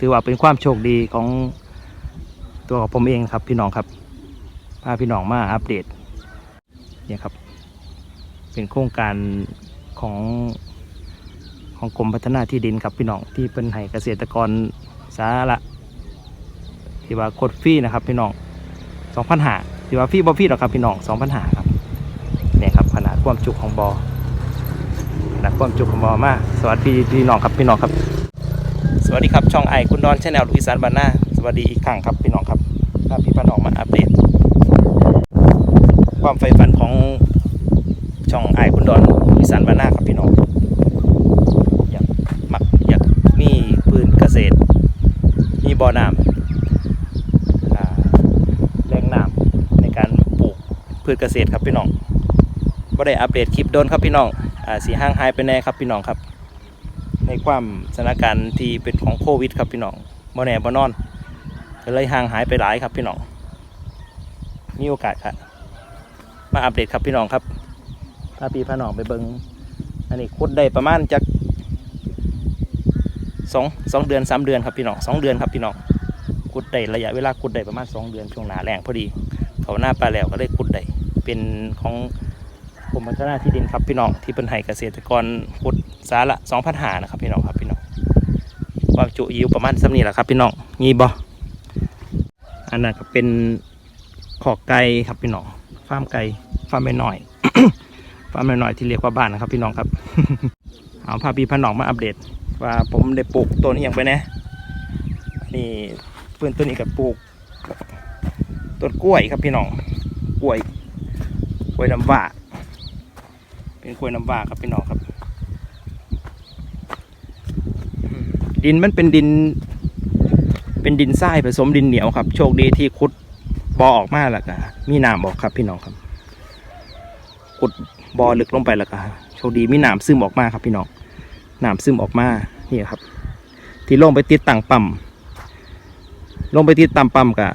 ถือว่าเป็นความโชคดีของตัวของผมเองครับพี่น้องครับพาพี่น้องมาอัปเดตเนี่ยครับ เป็นโครงการของของกรมพัฒนาที่ดินครับพี่น้องที่เป็นให้เกษตรกรสาระที่ว่าโคดฟรีนะครับพี่น้องสองพันหาที่ว่าฟรีบ่ฟรีหรอกครับพี่น้องสองพันหาครับเนี่ยครับขนาดความจุของบอ่อขนาดความจุของบอ่อมากสวัสดีพี่น้องครับพี่น้องครับ วัสดีครับช่องไอคุณดอนชาแนลลุยสานบานนาสวัสดีอีกครั้งครับพี่น้องครับพาพี่พี่น้องมาอัปเดต ความใฝ่ฝันของช่องไอคุณดอนลุยสานบานนาครับพี่น้องอยากมักอยากมีพื้นเกษตร มีบ่อน้ำแหล่งน้ำในการปลูกพืชเกษตรครับพี่น้องบ่ได้อัปเดตคลิปโดนครับพี่น้องอ่าสีห้างหายไปแน่ครับพี่น้องครับ ในความสถานการณ์ที่เป็นของโควิดครับพี่น้องบ่แน่บ่นอนก็เลยห่างหายไปหลายครับพี่น้องมีโอกาสครับมาอัปเดตครับพี่น้องครับพาพี่พาน้องไปเบิงอันนี้คุดได้ประมาณจากสองสองเดือนสามเดือนครับพี่น้องสองเดือนครับพี่น้องคุดได้ระยะเวลาคุดได้ประมาณสองเดือนช่วงหนาแรงพอดี เขาหน้าปลาแล้วก็เลยคุดได้เป็นของกรมพัฒนาที่ดินครับพี่น้องที่เป็นให้เกษตรกรคุด สาละสองพันหานะครับพี่น้องครับพี่น้องความจุยู่ประมาณสักนี้แหละครับพี่น้องงีบออันนั้นก็เป็นขอกไก่ครับพี่น้องฟาร์มไก่ฟาร์มน้อยฟาร์มน้อยที่เรียกว่าบ้านนะครับ พี่น้องครับเอาพาพี่พาน้องมาอัปเดต ว่าผมได้ปลูกต้นนี้อย่างไปนะนี่เพื่อนต้นนี้กับปลูกต้นกล้วยครับพี่น้องกล้วยกล้วยน้ำว้าเป็นกล้วยน้ำว้าครับพี่น้องครับอืม ดินมันเป็นดิน เป็นดินทรายผสมดินเหนียวครับ โชคดีที่ขุดบอออกมาแล้วก็มีน้ำออกครับ พี่น้องครับขุดบอลึกลงไปแล้วก็โชคดีมีน้ำซึมออกมาครับ พี่น้องน้ำซึมออกมานี่ครับ ที่ลงไปติดตั้งปั๊มลงไปติดตั้งปั๊มกับ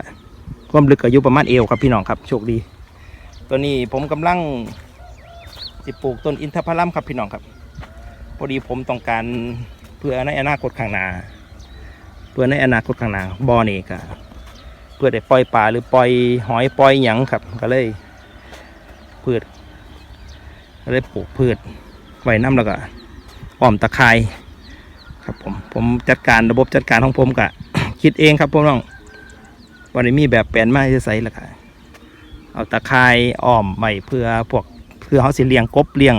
ความลึกก็อยู่ประมาณเอวครับพี่น้องครับ โชคดี ตัวนี้ผมกำลังจะปลูกต้นอินทผลัมครับพี่น้องครับ พอดีผมต้องการ พื่อในอนาคตข้างหน้าเพื่อในอนาคตข้างหน้าบ่อนี่ก็เพื่อได้ปล่อยปลาหรือปล่อยหอยปล่อยหยังครับ ก็เลยพืชก็เลยปลูกพืชไว้น้ำแล้วก็อ้อมตะไคร้ครับผมผมจัดการระบบจัดการของผมกะคิดเองครับพวกน้องวันนี้มีแบบแปลนมาจะใส่ละค่ะเอาตะไคร้อ้อมไว้เพื่อพวกเพื่อเขาสิเลี้ยงกบเลี้ยง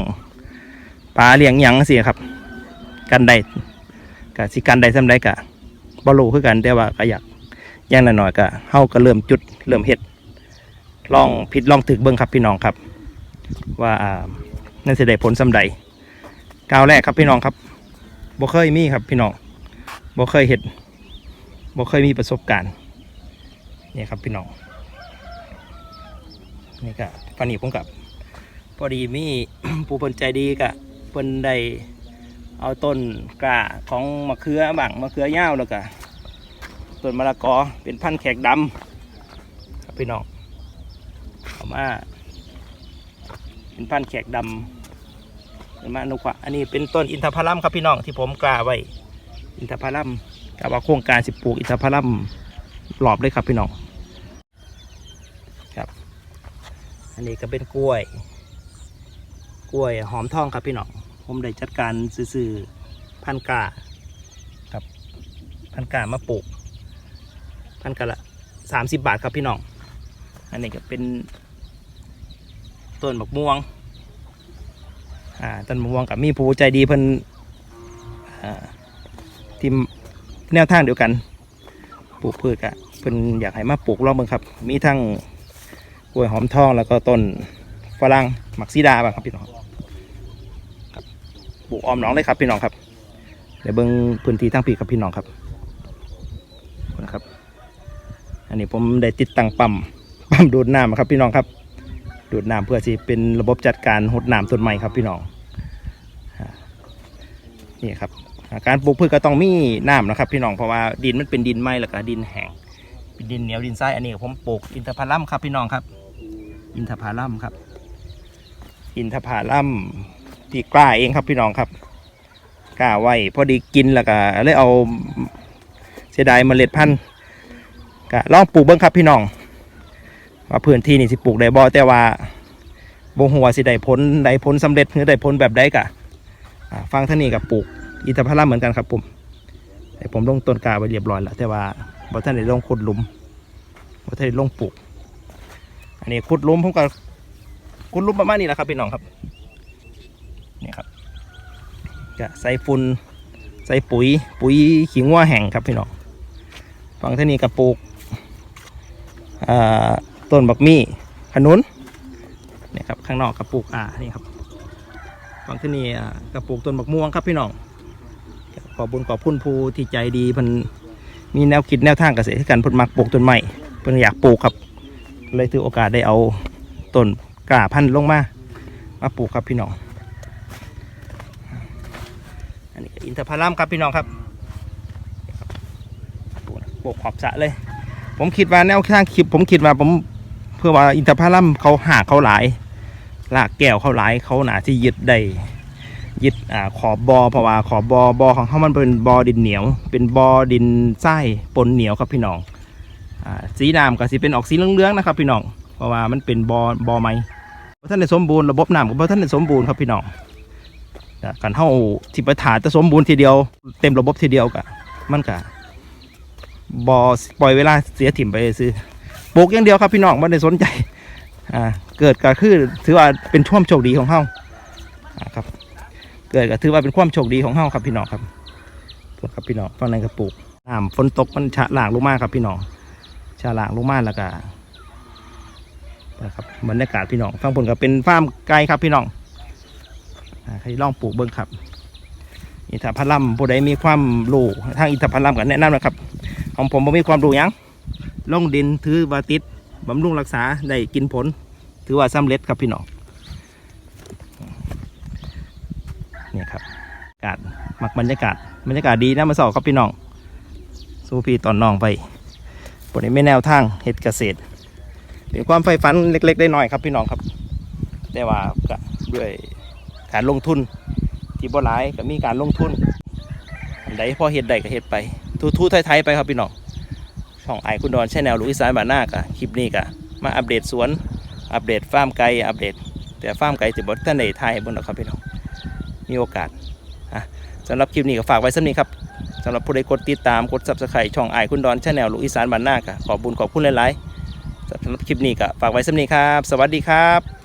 ปลาเลี้ยงหยังสิครับ กันได้ กะสิกันได้สำได้กะบอลูคือกันแต่ว่าก็อยากอย่างน้อยๆกะเฮาก็เริ่มจุดเริ่มเฮ็ดลองผิดลองถึกเบิ่งครับพี่น้องครับ ว่านั่นสิได้ผลสำใดก้าวแรกครับพี่น้องครับบ่เคยมีครับพี่น้องบ่เคยเห็ดบ่เคยมีประสบการณ์นี่ครับพี่น้องนี่ก็ฟันนี้ผมกับพอดีมีผู้เพิ่นใจดีกะเพิ่นได้ เอาต้นกล้าของมะเขือบังมะเขือยาวแล้วก็ต้นมะละกอเป็นพันธุ์แขกดำครับพี่น้องเอามาเป็นพันธุ์แขกดำเป็นมานุขวะอันนี้เป็นต้นอินทผลัมครับพี่น้องที่ผมกล้าไว้อินทผลัมกับว่าโครงการสิบปลูกอินทผลัมหลอบเลยครับพี่น้องครับ อันนี้ก็เป็นกล้วย กล้วยหอมทองครับพี่น้อง ผมได้จัดการซื้อๆพันกาครับพันกามาปลูกพันกาละสามสิบบาทครับพี่น้อง อันนี้ก็เป็นต้นบักม่วงอ่าต้นมะม่วงกับมีผู้ใจดีเพิ่นอ่าทีมแนวทางเดียวกัน ปลูกพืชกะเพิ่นอยากให้มาปลูกลองเบิ่งครับ มีทั้งกล้วยหอมทองแล้วก็ต้นฝรั่งหมักซีดาบ้างครับพี่น้อง ปลูกออมหนองเลยครับพี่น้องครับเดี๋ยวเบิ่งพื้นที่ทั้งปีครับพี่น้องครับนะครับ อันนี้ผมได้ติดตั้งปั๊มปั๊มดูดน้ำครับพี่น้องครับดูดน้ำเพื่อที่เป็นระบบจัดการหดน้ำต้นไม้ครับพี่น้องนี่ครับการปลูกพืชก็ต้องมีน้ำนะครับพี่น้องเพราะว่าดินมันเป็นดินไม้แล้วก็ดินแห้งเป็นดินเหนียวดินทรายอันนี้ผมปลูกอินทผลัมครับพี่น้องครับ อินทผลัมครับ อินทผลัม ที่กล้าเองครับพี่น้องครับ กล้าไว้พอดีกินแล้วก็เลยเอาเสียดายเมล็ดพันธุ์ก็ลองปลูกเบิ้งครับพี่น้อง ว่าพื้นที่นี่สิปลูกได้บ่แต่ว่าบ่ฮู้ว่าสิได้ผลได้ผลสำเร็จหรือได้ผลแบบใดกะฟังท่างนี้กับปลูกอินทผลัมเหมือนกันครับผมแต่ผมลงต้นกาไว้เรียบร้อยแล้วแต่ว่าบ่ทันได้ลงขุดหลุมบ่ทันได้ลงปลูก อันนี้ขุดหลุมผมก็ขุดหลุมประมาณนี้แหละครับพี่น้องครับ จะใส่ฝุ่นใส่ปุ๋ย ปุ๋ยขี้งัวแห้งครับพี่น้องฟังที่นี้กับปลูกต้นบักมี่ขนุนเนี่ยครับข้างนอกกระปลูกอ่านี่ครับฝั่งที่นี่กระปลูกต้นบักม่วงครับพี่น้องขอบุญขอบพุ่นภูที่ใจดีพิ่นมีแนวคิดแนวทางเกษตรกันพิ่นมักปลูกต้นไม้เพิ่นอยากปลูกครับ เลยถือโอกาสได้เอาต้นกล้าพันธุ์ลงมา มาปลูกครับพี่น้อง อันนี้อินทผลัมครับพี่น้องครับปลูกปขอบสะเลย ผมคิดว่าแนวทางคลิปผมคิดว่าผมเพื่อว่าอินทผลัมเขาหาเขาหลายลากแก้วเขาหลายเขาหนาที่ยึดได้ยึดอ่าขอบบอเพราะว่าขอบบอบอของเขามันเป็นบอดินเหนียว เป็นบอดินทรายปนเหนียวครับพี่น้องอ่าสีน้ำก็สิเป็นออกสีเหลืองๆนะครับพี่น้องเพราะว่ามันเป็นบอบอไม้ท่านได้สมบูรณ์ระบบน้ำก็บ่ท่านได้สมบูรณ์ครับพี่น้อง การเท่าที่ประถาจะสมบูรณ์ทีเดียว เต็มระบบทีเดียวกะมันกะบอปล่อยเวลาเสียถิ่มไปซื้อปลูกอย่างเดียวครับพี่น้องไม่ได้สนใจอ่าเกิดก็คือถือว่าเป็นช่วงโชคดีของเฮาอ่าครับ เกิดก็ถือว่าเป็นความโชคดีของเฮาครับพี่น้องครับปลูกครับพี่น้องฝั่งนั้นก็ปลูกน้ำฝนตกมันชะหลากลงมากครับพี่น้องชะหลากลงมากแล้วก็นะครับบรรยากาศพี่น้องฝั่งบนก็เป็นฟาร์มไก่ครับพี่น้อง ใครลองปลูกเบิ้งครับ อินทผลัมผู้ใดมีความรู้ทางอินทผลัมกันแนะนำนะครับ ของผมบ่มีความรู้ยังลงดินถือว่าติดบำรุงรักษาได้กินผล ถือว่าสำเร็จครับพี่น้องเนี่ยครับอากาศมักบรรยากาศบรรยากาศดีนะมาสอบครับพี่น้องสู้พี่ตอนน้องไปปนี้ไม่แนวทางเฮ็ดเกษตรเป็นความใฝ่ฝันเล็กๆได้หน้อยครับพี่น้องครับ แต่ว่าด้วย การลงทุน ที่บ่หลายก็มีการลงทุนอันใดพอเฮ็ดได้ก็เฮ็ดไป ทูๆไทยๆไปครับพี่น้องช่องไอคุณดอนแชนแนลลูกอีสานบ้านนากะคลิปนี้กะมาอัปเดตสวนอัปเดตฟาร์มไก่อัปเดต แต่ฟาร์มไก่จะบดท่านในไทยบนหรอกครับพี่น้องมีโอกาสอะสำหรับคลิปนี้ก็ฝากไว้สักนี้ครับสำหรับผู้ใดกดติดตามกดซับสไครต์ช่องไอคุณดอนแชนแนลลูกอีสานบ้านนากะขอบบุญขอบคุณหลายๆสำหรับคลิปนี้ก็ฝากไว้สักนี้ครับ สวัสดีครับ